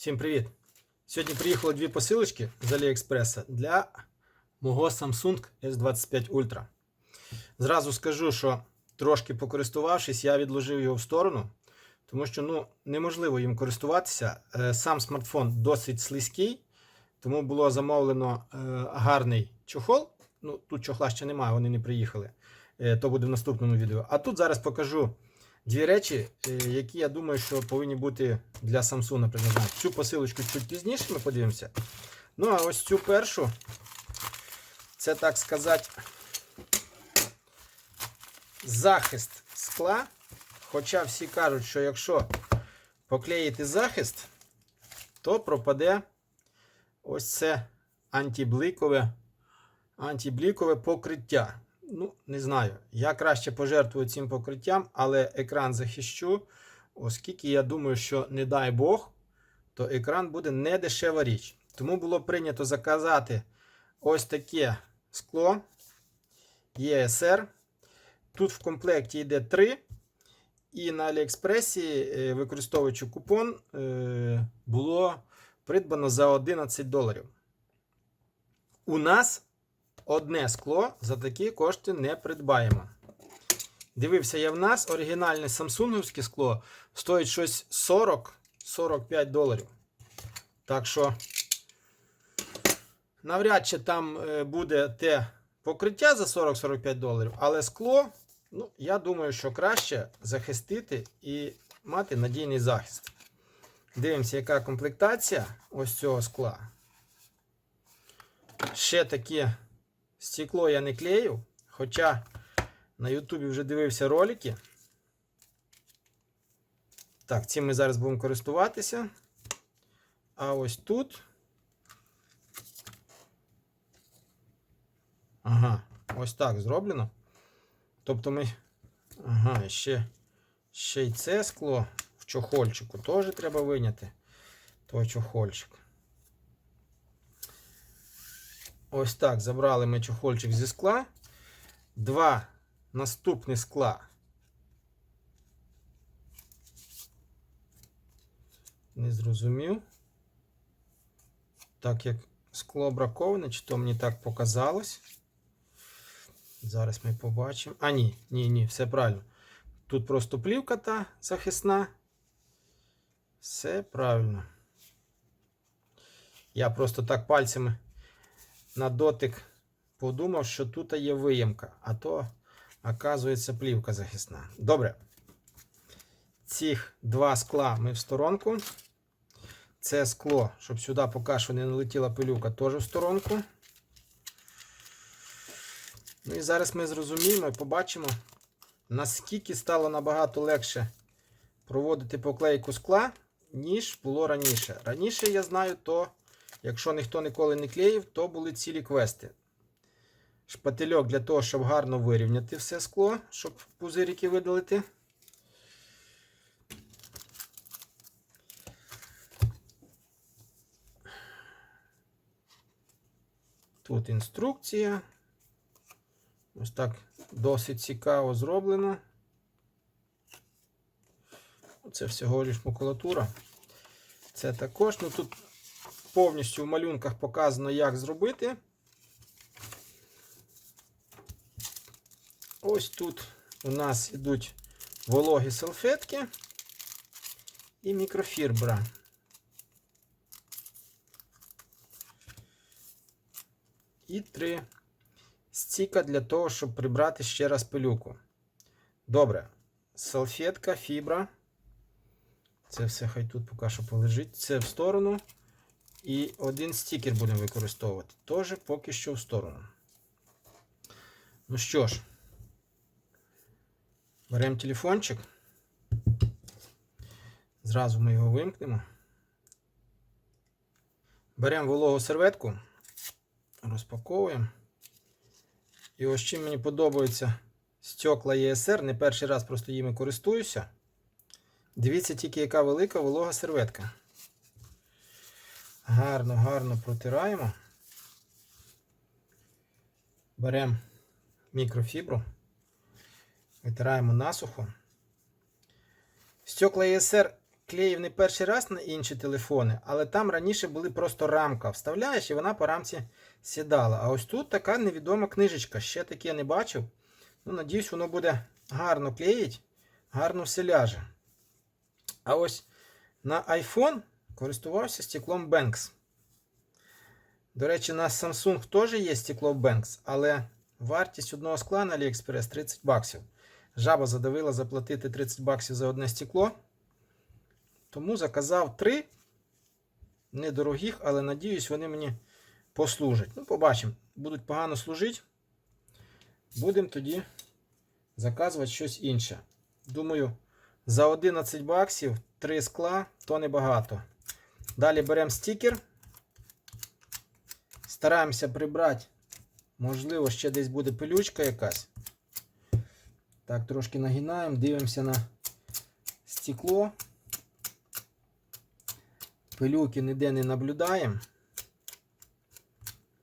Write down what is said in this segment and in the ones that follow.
Всім привіт! Сьогодні приїхало дві посилочки з Аліекспреса для мого Samsung S25 Ultra. Зразу скажу, що трошки покористувавшись, я відложив його в сторону, тому що ну, неможливо їм користуватися. Е, Сам смартфон досить слизький, тому було замовлено е, гарний чохол. Ну, Тут чохла ще немає, вони не приїхали. Е, То буде в наступному відео. А тут зараз покажу Дві речі, е, які я думаю, що повинні бути для Samsung призначені. Цю посилочку чуть пізніше ми подивимося. Ну, а ось цю першу, це так сказати, захист скла. Хоча всі кажуть, що якщо поклеїти захист, то пропаде ось це антибликове, антиблікове покриття. Ну, не знаю. Я краще пожертвую цим покриттям, але екран захищу, оскільки я думаю, що не дай Бог, то екран буде не дешева річ. Тому було прийнято заказати ось таке скло ESR. Тут в комплекті йде 3. І на Аліекспресі, е, використовуючи купон, е, було придбано за 11 доларів. У нас одне скло за такі кошти не придбаємо. Дивився я в нас, оригінальне самсунговське скло стоїть щось 40-45 доларів. Так що, навряд чи там е, буде те покриття за 40-45 доларів, але скло, ну, я думаю, що краще захистити і мати надійний захист. Дивимося, яка комплектація ось цього скла. Ще таке Стекло я не клею, хоча на Ютубі вже дивився ролики. Так, цим ми зараз будемо користуватися. А ось тут. Ага, ось так зроблено. Тобто ми. Ага, ще, ще й це скло в чохольчику теж треба виняти. Той чохольчик. Ось так забрали ми чохольчик зі скла. Два наступні скла. Не зрозумів. Так як скло браковане, чи то мені так показалось. Зараз ми побачимо. А, ні, ні, ні, все правильно. Тут просто плівка та захисна. Все правильно. Я просто так пальцями на дотик подумав, що тут є виємка, а то, оказується, плівка захисна. Добре. Цих два скла ми в сторонку. Це скло, щоб сюди поки що не налетіла пилюка, теж в сторонку. Ну і зараз ми зрозуміємо і побачимо, наскільки стало набагато легше проводити поклейку скла, ніж було раніше. Раніше, я знаю, то Якщо ніхто ніколи не клеїв, то були цілі квести. Шпательок для того, щоб гарно вирівняти все скло, щоб пузирики видалити. Тут інструкція. Ось так досить цікаво зроблено. Це всього лиш макулатура. Це також, ну тут повністю в малюнках показано, як зробити. Ось тут у нас йдуть вологі салфетки і мікрофірбра. І три стіка для того, щоб прибрати ще раз пилюку. Добре. Салфетка, фібра. Це все хай тут поки що полежить. Це в сторону. І один стікер будемо використовувати. Теж поки що в сторону. Ну що ж, беремо телефончик. Зразу ми його вимкнемо. Беремо вологу серветку, розпаковуємо. І ось чим мені подобаються стекла ЄСР. Не перший раз просто їми користуюся. Дивіться тільки, яка велика волога серветка. Гарно, гарно протираємо. Беремо мікрофібру, витираємо насухо. Стекла ЄСР клеїв не перший раз на інші телефони, але там раніше були просто рамка. Вставляєш і вона по рамці сідала. А ось тут така невідома книжечка. Ще таке не бачив. Ну, надіюсь, воно буде гарно клеїть, гарно все ляже. А ось на iPhone користувався стеклом Banks. До речі, на Samsung теж є стекло Banks, але вартість одного скла на AliExpress 30 баксів. Жаба задавила заплатити 30 баксів за одне стекло. Тому заказав три недорогих, але надіюсь, вони мені послужать. Ну, побачимо. Будуть погано служити. Будемо тоді заказувати щось інше. Думаю, за 11 баксів 3 скла то небагато. Далі беремо стікер. Стараємося прибрати. Можливо, ще десь буде пилючка якась. Так, трошки нагинаємо, дивимося на стекло. Пилюки ніде не наблюдаємо.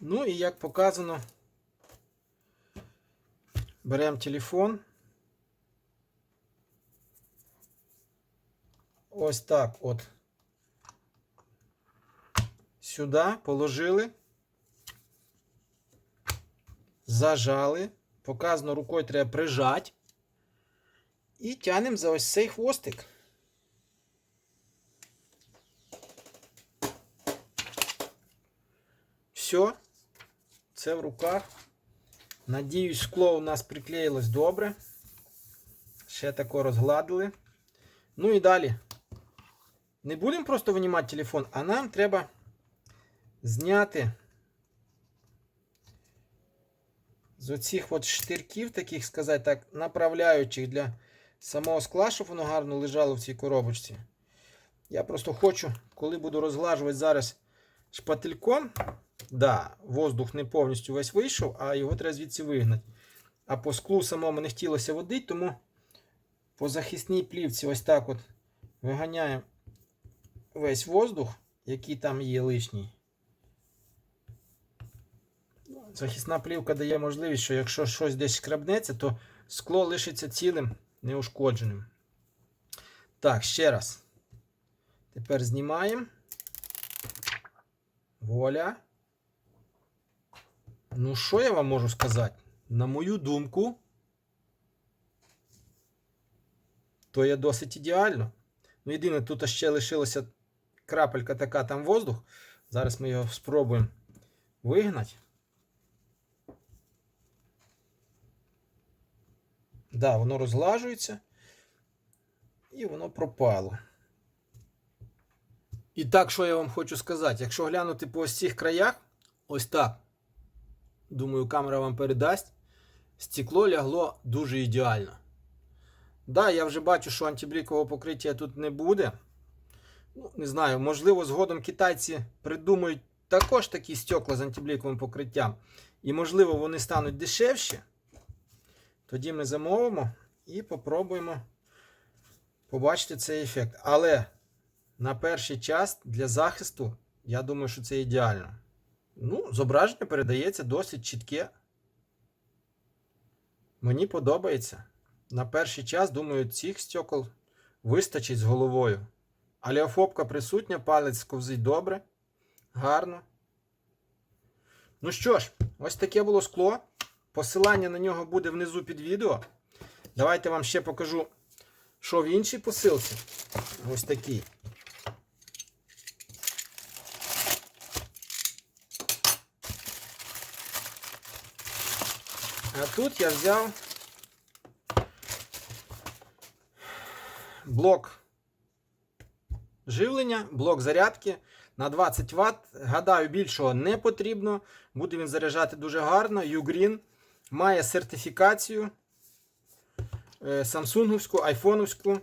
Ну і як показано, беремо телефон. Ось так от. Сюди положили. Зажали. Показано, рукою треба прижати. І тянемо за ось цей хвостик. Все. Це в руках. Надіюсь, скло у нас приклеїлось добре. Ще тако розгладили. Ну і далі. Не будемо просто винімати телефон, а нам треба зняти з оцих от штирків, таких сказати так, направляючих для самого скла, щоб воно гарно лежало в цій коробочці. Я просто хочу, коли буду розглажувати зараз шпательком, да, воздух не повністю весь вийшов, а його треба звідси вигнати. А по склу самому не хотілося водити, тому по захисній плівці ось так от виганяємо весь воздух, який там є лишній. Захисна плівка дає можливість, що якщо щось десь шкрабнеться, то скло лишиться цілим, неушкодженим. Так, ще раз. Тепер знімаємо. Воля. Ну, що я вам можу сказати? На мою думку, то є досить ідеально. Ну, єдине, тут ще лишилася крапелька така там воздух. Зараз ми його спробуємо вигнати. Да, воно розлажується. І воно пропало. І так, що я вам хочу сказати? Якщо глянути по ось цих краях, ось так. Думаю, камера вам передасть. Стекло лягло дуже ідеально. Да, я вже бачу, що антиблікового покриття тут не буде. Ну, не знаю, можливо, згодом китайці придумають також такі стекла з антибліковим покриттям. І, можливо, вони стануть дешевші. Тоді ми замовимо і попробуємо побачити цей ефект. Але на перший час для захисту, я думаю, що це ідеально. Ну, зображення передається досить чітке. Мені подобається. На перший час, думаю, цих стекол вистачить з головою. Аліофобка присутня, палець сковзить добре, гарно. Ну що ж, ось таке було скло. Посилання на нього буде внизу під відео. Давайте вам ще покажу, що в іншій посилці. Ось такий. А тут я взяв блок живлення, блок зарядки на 20 Вт. Гадаю, більшого не потрібно. Буде він заряджати дуже гарно. Ugreen має сертифікацію е, самсунговську, айфоновську.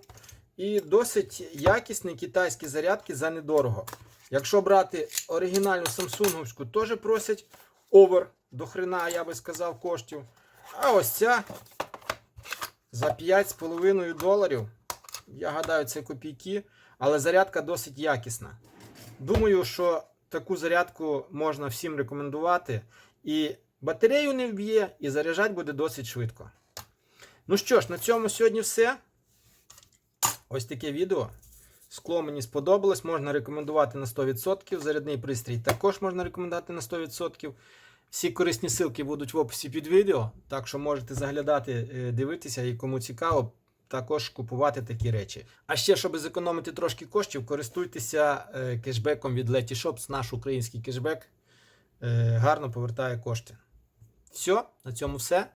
І досить якісні китайські зарядки за недорого. Якщо брати оригінальну самсунговську, теж просять овер до хрена, я би сказав, коштів. А ось ця за 5,5 доларів. Я гадаю, це копійки, але зарядка досить якісна. Думаю, що таку зарядку можна всім рекомендувати. І батарею не вб'є, і заряджати буде досить швидко. Ну що ж, на цьому сьогодні все. Ось таке відео. Скло мені сподобалось, можна рекомендувати на 100%. Зарядний пристрій також можна рекомендувати на 100%. Всі корисні ссылки будуть в описі під відео, так що можете заглядати, е, дивитися і кому цікаво, також купувати такі речі. А ще, щоб зекономити трошки коштів, користуйтеся е, кешбеком від Letyshops. Наш український кешбек е, гарно повертає кошти. Все, на цьому все.